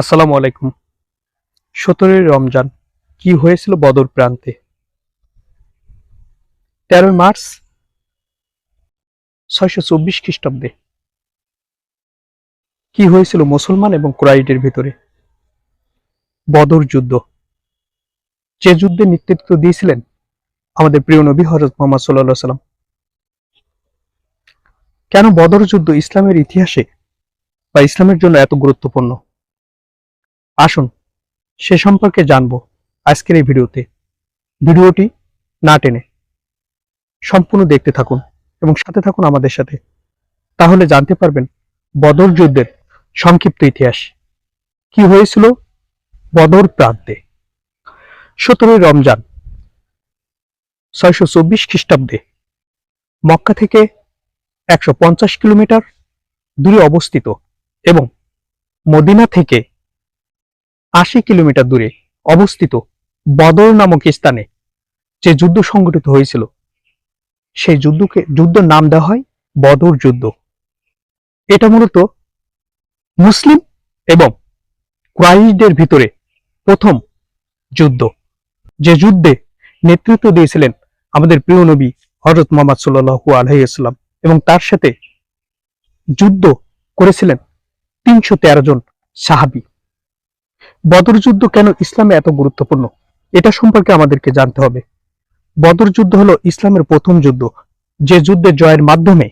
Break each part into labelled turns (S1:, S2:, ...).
S1: আসসালামু আলাইকুম। সতেরোই রমজান, কি হয়েছিল বদর প্রান্তে? তেরোই মার্চ ছয়শো চব্বিশ খ্রিস্টাব্দে, কি হয়েছিল মুসলমান এবং কুরাইটের ভিতরে? বদর যুদ্ধ, যে যুদ্ধে নেতৃত্ব দিয়েছিলেন আমাদের প্রিয় নবী হজরত মোহাম্মদ সাল্লাহ সাল্লাম, কেন বদর যুদ্ধ ইসলামের ইতিহাসে বা ইসলামের জন্য এত গুরুত্বপূর্ণ? আসুন, সে সম্পর্কে জানব আজকের এই ভিডিওতে। ভিডিওটি না টেনে সম্পূর্ণ দেখতে থাকুন এবং সাথে থাকুন আমাদের সাথে। তাহলে জানতে পারবেন বদর যুদ্ধের সংক্ষিপ্ত ইতিহাস। কি হয়েছিল বদর প্রান্তে? সতেরোই রমজান, ছয়শো চব্বিশ খ্রিস্টাব্দে। মক্কা থেকে একশো পঞ্চাশ কিলোমিটার দূরে অবস্থিত এবং মদিনা থেকে আশি কিলোমিটার দূরে অবস্থিত বদর নামক স্থানে যে যুদ্ধ সংঘটিত হয়েছিল, সেই যুদ্ধকে, যুদ্ধের নাম দেওয়া হয় বদর যুদ্ধ। এটা মূলত মুসলিম এবং কুরাইশদের ভিতরে প্রথম যুদ্ধ। যে যুদ্ধে নেতৃত্ব দিয়েছিলেন আমাদের প্রিয় নবী হজরত মোহাম্মদ সাল্লু আলহিসাল্লাম এবং তার সাথে যুদ্ধ করেছিলেন তিনশো তেরো জন সাহাবি। বদর যুদ্ধ কেন ইসলামে এত গুরুত্বপূর্ণ? এটা সম্পর্কে আমাদেরকে জানতে হবে। বদর যুদ্ধ হলো ইসলামের প্রথম যুদ্ধ, যে যুদ্ধে জয়ের মাধ্যমে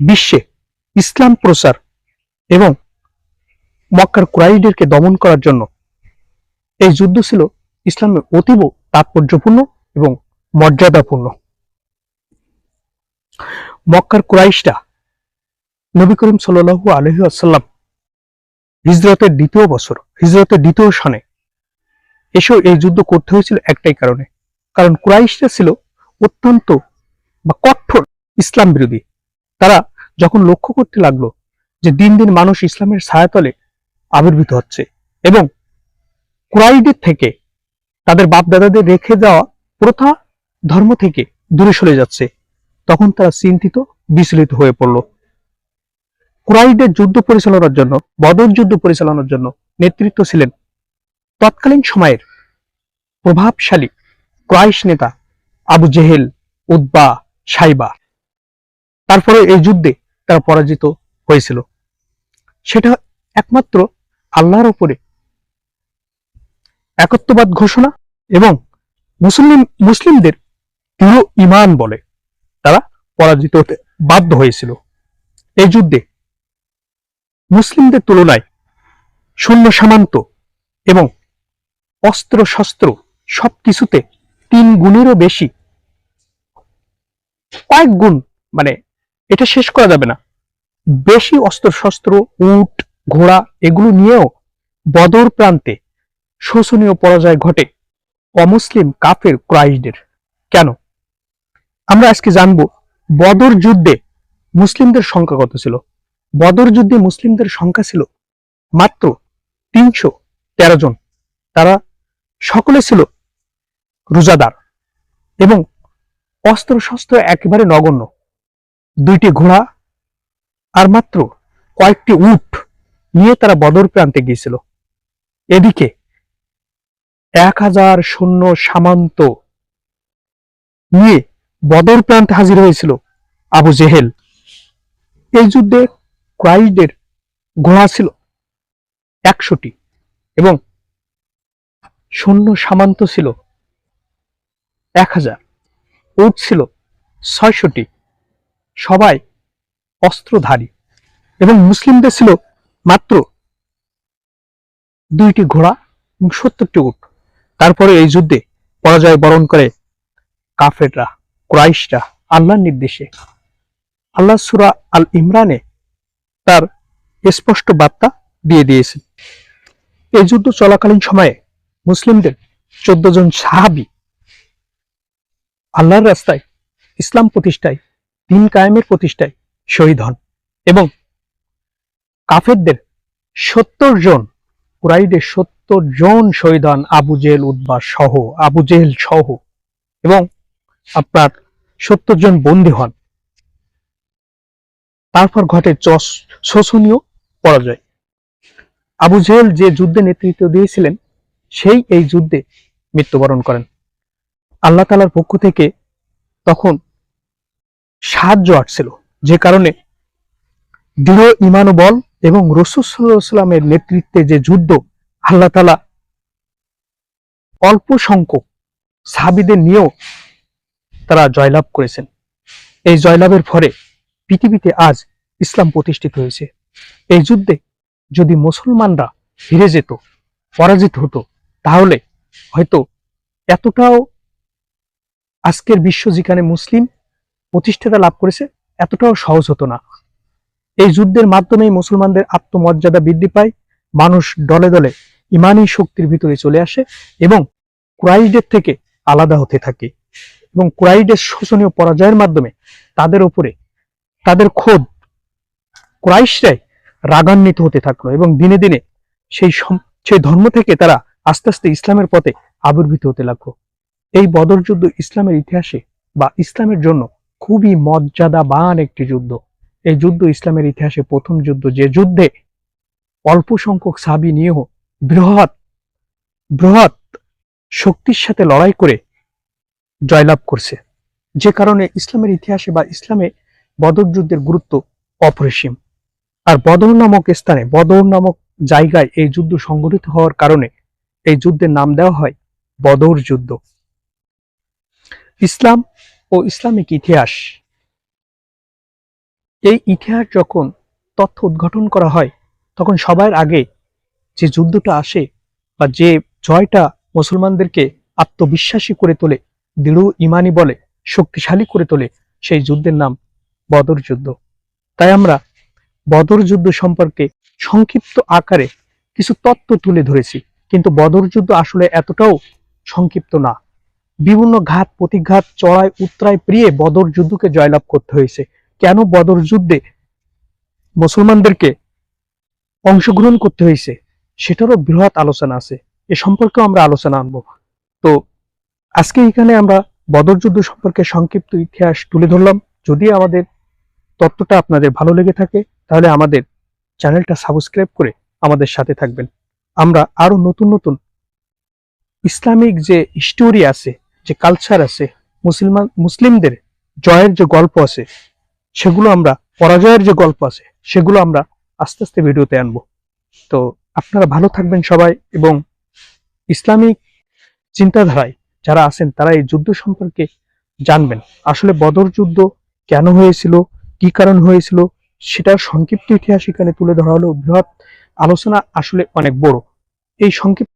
S1: বিশ্বে ইসলাম প্রচার এবং মক্কার কুরাইডেরকে দমন করার জন্য এই যুদ্ধ ছিল ইসলামের অতীব তাৎপর্যপূর্ণ এবং মর্যাদাপূর্ণ। মক্কার কুরাইশরা নবী করিম সাল্লু আলহি আসাল্লাম হিজরতের দ্বিতীয় বছর, হিজরতের দ্বিতীয় সনে এসেও এই যুদ্ধ করতে হয়েছিল একটাই কারণে। কারণ কুরাইশরা ছিল অত্যন্ত বা কঠোর ইসলাম বিরোধী। তারা যখন লক্ষ্য করতে লাগল যে দিন দিন মানুষ ইসলামের ছায়াতলে আবির্ভূত হচ্ছে এবং কুরাইদের থেকে তাদের বাপ দাদাদের রেখে যাওয়া প্রথা ধর্ম থেকে দূরে সরে যাচ্ছে, তখন তারা চিন্তিত, বিচলিত হয়ে পড়ল। কুরাইদের যুদ্ধ পরিচালনার জন্য, বদর যুদ্ধ পরিচালনার জন্য নেতৃত্ব ছিলেন তৎকালীন সময়ের প্রভাবশালী ক্রাইশ নেতা আবু জেহেল উদ্বা সাইবা। তারপরে এই যুদ্ধে তারা পরাজিত হয়েছিল। সেটা একমাত্র আল্লাহর উপরে। একত্ববাদ ঘোষণা এবং মুসলিম, মুসলিমদের দৃঢ় ইমান বলে তারা পরাজিত হতে বাধ্য হয়েছিল। এই যুদ্ধে মুসলিমদের তুলনায় সৈন্য সামান্ত এবং অস্ত্র শস্ত্র সবকিছুতে তিন গুণেরও বেশি। কয়েক গুণ মানে এটা শেষ করা যাবে না। বেশি অস্ত্র শস্ত্র উট, ঘোড়া এগুলো নিয়েও বদর প্রান্তে শোষণীয় পরাজয় ঘটে অমুসলিম কাফের ক্রাইশদের। কেন? আমরা আজকে জানব বদর যুদ্ধে মুসলিমদের সংখ্যা কত ছিল। বদর যুদ্ধে মুসলিমদের সংখ্যা ছিল মাত্র তিনশো তেরো জন। তারা সকলে ছিল রোজাদার এবং অস্ত্র শস্ত্র একেবারে নগণ্য। দুইটি ঘোড়া আর মাত্র কয়েকটি উট নিয়ে তারা বদর প্রান্তে গিয়েছিল। এদিকে এক হাজার সৈন্য সামান্ত নিয়ে বদর প্রান্তে হাজির হয়েছিল আবু জেহেল। এই যুদ্ধে ক্রাইডের ঘোড়া ছিল একশোটি এবং সৈন্য সামান্ত ছিল এক হাজার। উট ছিল ছয়শটি। সবাই অস্ত্রধারী এবং মুসলিমদের ছিল মাত্র দুইটি ঘোড়া এবং সত্তরটি উট। তারপরে এই যুদ্ধে পরাজয় বরণ করে কাফেররা, ক্রাইশরা আল্লাহর নির্দেশে। আল্লাহ সুরা আল ইমরানে তার স্পষ্ট বার্তা দিয়ে দিয়েছেন এই যুদ্ধ চলাকালীন সময়ে মুসলিমদের চোদ্দ জন সাহাবি আল্লাহর রাস্তায় ইসলাম প্রতিষ্ঠায়, দিন কায়েমের প্রতিষ্ঠায় শহীদ হন এবং কাফেরদের সত্তর জন কুরাইদের সত্তর জন শহীদ হন আবু উদ্বাস সহ, আবু সহ এবং আপনার সত্তর জন বন্দী হন। তারপর ঘটে শোষণীয় পরাজয়। আবু জেহেল যে যুদ্ধে নেতৃত্ব দিয়েছিলেন, সেই এই যুদ্ধে মৃত্যুবরণ করেন। আল্লাহ তালার পক্ষ থেকে তখন সাহায্য আসছিল, যে কারণে দৃঢ় ইমান বল এবং রসুলামের নেতৃত্বে যে যুদ্ধ, আল্লাহ তালা অল্প সংখ্যক সাহাবিদের নিয়েও তারা জয়লাভ করেছেন। এই জয়লাভের ফলে পৃথিবীতে আজ ইসলাম প্রতিষ্ঠিত হয়েছে। এই যুদ্ধে যদি মুসলমানরা ফিরে যেত, পরাজিত হতো, তাহলে হয়তো এতটাও আজকের বিশ্ব যেখানে মুসলিম প্রতিষ্ঠাতা লাভ করেছে, এতটাও সহজ হতো না। এই যুদ্ধের মাধ্যমেই মুসলমানদের আত্মমর্যাদা বৃদ্ধি পায়, মানুষ দলে দলে ইমানি শক্তির ভিতরে চলে আসে এবং ক্রাইডের থেকে আলাদা হতে থাকে এবং ক্রাইডের শোষণীয় পরাজয়ের মাধ্যমে তাদের উপরে তাদের খোদ কুরাইশরাই রাগান্বিত হতে থাকল এবং দিনে দিনে সেই সেই ধর্ম থেকে তারা আস্তে আস্তে ইসলামের পথে আবির্ভূত হতে লাগল। এই বদর যুদ্ধ ইসলামের ইতিহাসে বা ইসলামের জন্য খুবই মর্যাদাবান একটি যুদ্ধ। এই যুদ্ধ ইসলামের ইতিহাসে প্রথম যুদ্ধ, যে যুদ্ধে অল্প সংখ্যক সাবি নিয়েও বৃহৎ বৃহৎ শক্তির সাথে লড়াই করে জয়লাভ করছে। যে কারণে ইসলামের ইতিহাসে বা ইসলামে বদর যুদ্ধের গুরুত্ব অপরিসীম। আর বদর নামক স্থানে, বদর নামক জায়গায় এই যুদ্ধ সংঘটিত হওয়ার কারণে এই যুদ্ধের নাম দেওয়া হয় বদর যুদ্ধ। ইসলাম ও ইসলামিক ইতিহাস। এই ইতিহাস যখন তথ্য উদ্ঘাটন করা হয়, তখন সবার আগে যে যুদ্ধটা আসে বা যে জয়টা মুসলমানদেরকে আত্মবিশ্বাসী করে তোলে, দৃঢ় ইমানি বলে, শক্তিশালী করে তোলে, সেই যুদ্ধের নাম বদর যুদ্ধ। তাই আমরা বদর যুদ্ধ সম্পর্কে সংক্ষিপ্ত আকারে কিছু তত্ত্ব তুলে ধরেছি। কিন্তু বদর যুদ্ধ আসলে এতটাও সংক্ষিপ্ত না। বিভিন্ন ঘাত, প্রতিঘাত, চড়াই উত্তরায় প্রিয়ে বদর যুদ্ধকে জয়লাভ করতে হয়েছে। কেন বদর যুদ্ধে মুসলমানদেরকে অংশগ্রহণ করতে হয়েছে, সেটারও বৃহৎ আলোচনা আছে। এ সম্পর্কেও আমরা আলোচনা আনব। তো আজকে এখানে আমরা বদর যুদ্ধ সম্পর্কে সংক্ষিপ্ত ইতিহাস তুলে ধরলাম। যদি আমাদের তত্ত্বটা আপনাদের ভালো লেগে থাকে, তাহলে আমাদের চ্যানেলটা সাবস্ক্রাইব করে আমাদের সাথে থাকবেন। আমরা আরও নতুন নতুন ইসলামিক যে স্টোরি আছে, যে কালচার আছে, মুসলমান, মুসলিমদের জয়ের যে গল্প আছে, সেগুলো আমরা, পরাজয়ের যে গল্প আছে, সেগুলো আমরা আস্তে আস্তে ভিডিওতে আনব। তো আপনারা ভালো থাকবেন সবাই, এবং ইসলামিক চিন্তাধারায় যারা আছেন, তারা এই যুদ্ধ সম্পর্কে জানবেন। আসলে বদর যুদ্ধ কেন হয়েছিল? কি কারণ হয়েছিল সেটার সংক্ষিপ্ত ইতিহাস এখানে তুলে ধরা হলো। বৃহৎ আলোচনা আসলে অনেক বড়। এই সংক্ষিপ্ত